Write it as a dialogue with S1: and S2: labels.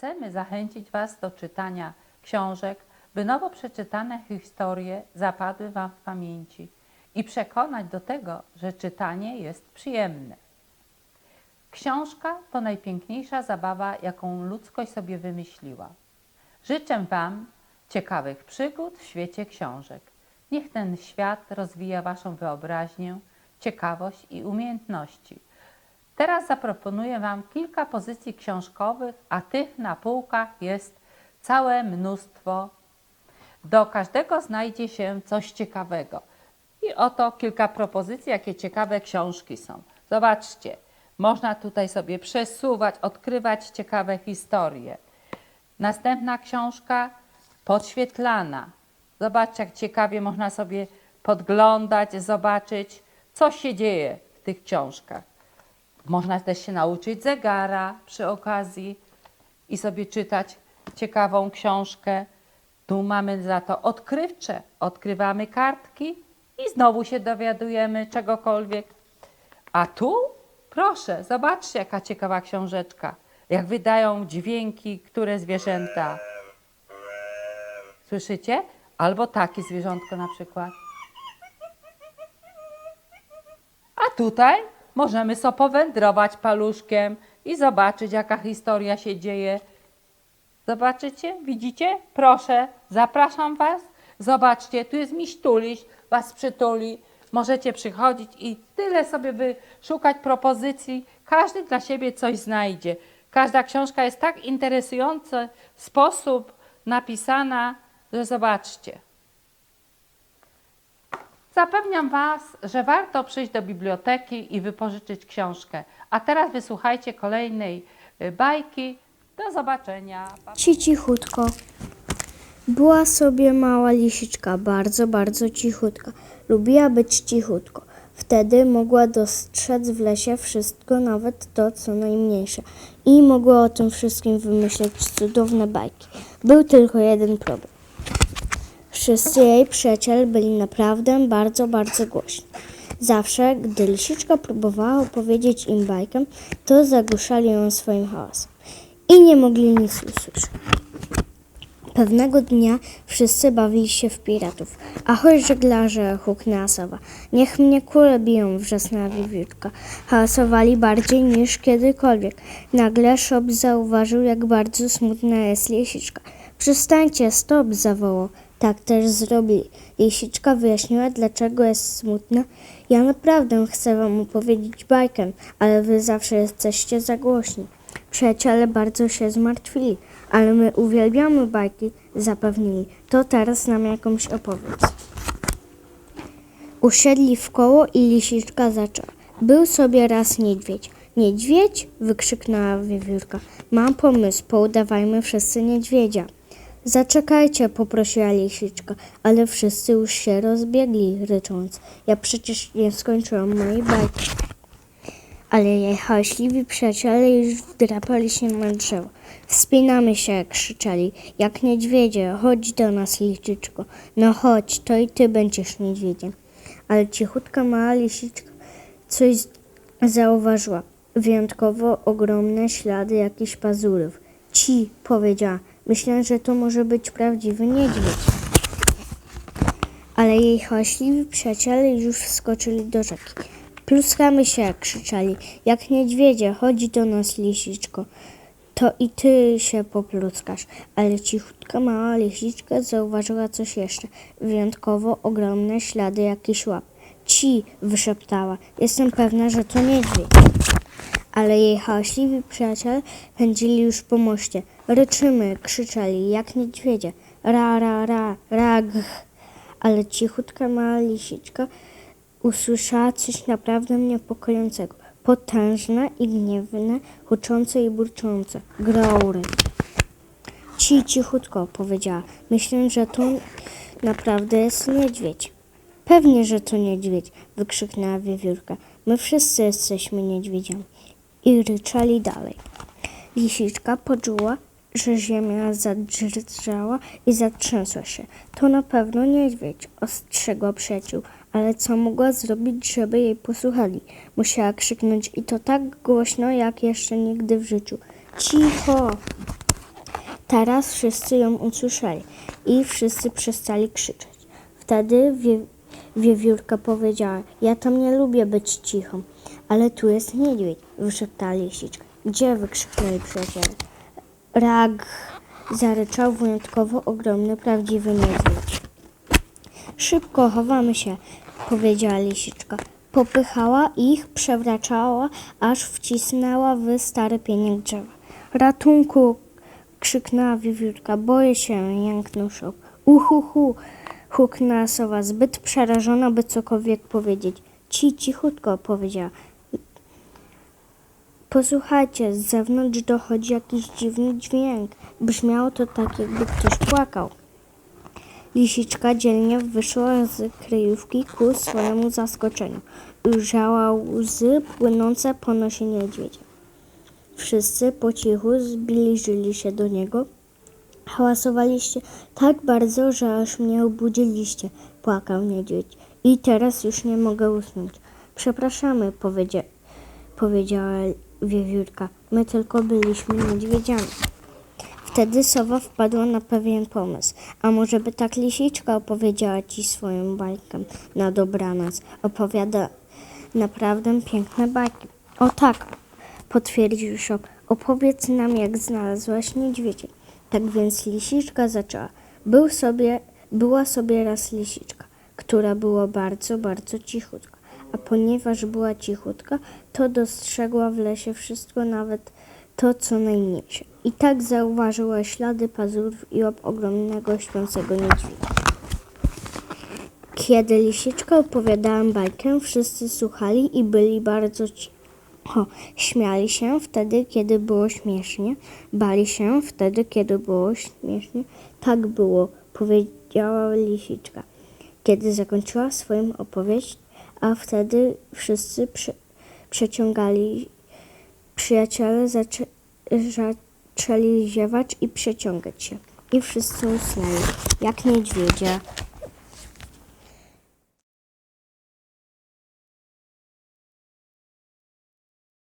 S1: Chcemy zachęcić Was do czytania książek, by nowo przeczytane historie zapadły Wam w pamięci i przekonać do tego, że czytanie jest przyjemne. Książka to najpiękniejsza zabawa, jaką ludzkość sobie wymyśliła. Życzę Wam ciekawych przygód w świecie książek. Niech ten świat rozwija Waszą wyobraźnię, ciekawość i umiejętności. Teraz zaproponuję Wam kilka pozycji książkowych, a tych na półkach jest całe mnóstwo. Do każdego znajdzie się coś ciekawego. I oto kilka propozycji, jakie ciekawe książki są. Zobaczcie, można tutaj sobie przesuwać, odkrywać ciekawe historie. Następna książka podświetlana. Zobaczcie, jak ciekawie można sobie podglądać, zobaczyć, co się dzieje w tych książkach. Można też się nauczyć zegara przy okazji i sobie czytać ciekawą książkę. Tu mamy za to odkrywcze. Odkrywamy kartki i znowu się dowiadujemy czegokolwiek. A tu, proszę, zobaczcie, jaka ciekawa książeczka. Jak wydają dźwięki, które zwierzęta. Słyszycie? Albo takie zwierzątko na przykład. A tutaj możemy sobie powędrować paluszkiem i zobaczyć, jaka historia się dzieje. Zobaczycie? Widzicie? Proszę, zapraszam Was. Zobaczcie, tu jest miś tuliś, Was przytuli. Możecie przychodzić i tyle sobie wyszukać propozycji. Każdy dla siebie coś znajdzie. Każda książka jest tak interesujący sposób napisana, że zobaczcie. Zapewniam Was, że warto przyjść do biblioteki i wypożyczyć książkę. A teraz wysłuchajcie kolejnej y, bajki. Do zobaczenia.
S2: Ci cichutko. Była sobie mała lisiczka, bardzo, bardzo cichutka. Lubiła być cichutko. Wtedy mogła dostrzec w lesie wszystko, nawet to, co najmniejsze. I mogła o tym wszystkim wymyśleć cudowne bajki. Był tylko jeden problem. Wszyscy jej przyjaciele byli naprawdę bardzo, bardzo głośni. Zawsze, gdy lisiczka próbowała opowiedzieć im bajkę, to zagłuszali ją swoim hałasem i nie mogli nic usłyszeć. Pewnego dnia wszyscy bawili się w piratów. Ahoj żeglarze, huknęła sowa. Niech mnie kule biją, wrzasnęła wiewiórka. Hałasowali bardziej niż kiedykolwiek. Nagle Szop zauważył, jak bardzo smutna jest lisiczka. Przestańcie, stop, zawołał. Tak też zrobili. Lisiczka wyjaśniła, dlaczego jest smutna. Ja naprawdę chcę wam opowiedzieć bajkę, ale wy zawsze jesteście za głośni. Przyjaciele bardzo się zmartwili, ale my uwielbiamy bajki, zapewnili. To teraz nam jakąś opowiedz. Usiedli w koło i lisiczka zaczęła. Był sobie raz niedźwiedź. Niedźwiedź? wykrzyknęła wiewiórka. Mam pomysł, poudawajmy wszyscy niedźwiedzia. Zaczekajcie, poprosiła lisiczka, ale wszyscy już się rozbiegli, rycząc. Ja przecież nie skończyłam mojej bajki. Ale jej hałaśliwi przyjaciele już wdrapali się na drzewo. Wspinamy się, krzyczeli, jak niedźwiedzie, chodź do nas, lisiczko. No chodź, to i ty będziesz niedźwiedziem. Ale cichutka mała lisiczka coś zauważyła. Wyjątkowo ogromne ślady jakichś pazurów. Ci, powiedziała, myślę, że to może być prawdziwy niedźwiedź. Ale jej hałaśliwi przyjaciele już wskoczyli do rzeki. Pluskamy się, krzyczeli, jak niedźwiedzie, chodź do nas, lisiczko. To i ty się popluskasz. Ale cichutka mała lisiczka zauważyła coś jeszcze. Wyjątkowo ogromne ślady jakichś łap. Ci, wyszeptała. Jestem pewna, że to niedźwiedź. Ale jej hałaśliwi przyjaciele pędzili już po moście. Ryczymy, krzyczeli, jak niedźwiedzie. Ra, ra, ra, ra. Ale cichutka mała lisiczka usłyszała coś naprawdę niepokojącego. Potężne i gniewne, huczące i burczące. Graury. Ci cichutko, powiedziała. Myślę, że to naprawdę jest niedźwiedź. Pewnie, że to niedźwiedź, wykrzyknęła wiewiórka. My wszyscy jesteśmy niedźwiedziami. I ryczali dalej. Lisiczka poczuła, że ziemia zadrżała i zatrzęsła się. To na pewno niedźwiedź, ostrzegła przyjaciół. Ale co mogła zrobić, żeby jej posłuchali? Musiała krzyknąć i to tak głośno, jak jeszcze nigdy w życiu. Cicho! Teraz wszyscy ją usłyszeli i wszyscy przestali krzyczeć. Wtedy wie, wiewiórka powiedziała, ja tam nie lubię być cichą, ale tu jest niedźwiedź, wyszeptała lisiczka. Gdzie? wykrzyknęli przyjaciele. Rag zaryczał wyjątkowo ogromny, prawdziwy niedźwiedź. Szybko chowamy się, powiedziała lisiczka. Popychała ich, przewraczała, aż wcisnęła w stary pieniek drzewa. Ratunku! krzyknęła wiewiórka. Boję się, jęknął szok. Uhuhu! huknęła sowa, zbyt przerażona, by cokolwiek powiedzieć. Ci, cichutko, powiedziała. Posłuchajcie, z zewnątrz dochodzi jakiś dziwny dźwięk. Brzmiało to tak, jakby ktoś płakał. Lisiczka dzielnie wyszła z kryjówki ku swojemu zaskoczeniu. Ujrzała łzy płynące po nosie niedźwiedzia. Wszyscy po cichu zbliżyli się do niego. Hałasowaliście tak bardzo, że aż mnie obudziliście, płakał niedźwiedź. I teraz już nie mogę usnąć. Przepraszamy, powiedzia- powiedziała wiewiórka. My tylko byliśmy niedźwiedziami. Wtedy sowa wpadła na pewien pomysł. A może by tak lisiczka opowiedziała ci swoją bajkę na dobranoc. Opowiada naprawdę piękne bajki. O tak, potwierdził szok. Opowiedz nam, jak znalazłaś niedźwiedzia. Tak więc lisiczka zaczęła. Był sobie, była sobie raz lisiczka, która była bardzo, bardzo cichutka. A ponieważ była cichutka, to dostrzegła w lesie wszystko, nawet to, co najmniejsze. I tak zauważyła ślady pazurów i łap ogromnego śpiącego niedźwiedzia. Kiedy lisiczka opowiadała bajkę, wszyscy słuchali i byli bardzo cicho. Śmiali się wtedy, kiedy było śmiesznie, bali się wtedy, kiedy było śmiesznie. Tak było, powiedziała lisiczka. Kiedy zakończyła swoją opowieść, a wtedy wszyscy prze, przeciągali Przyjaciele zaczę- zaczęli ziewać i przeciągać się. I wszyscy usnęli, jak niedźwiedzie.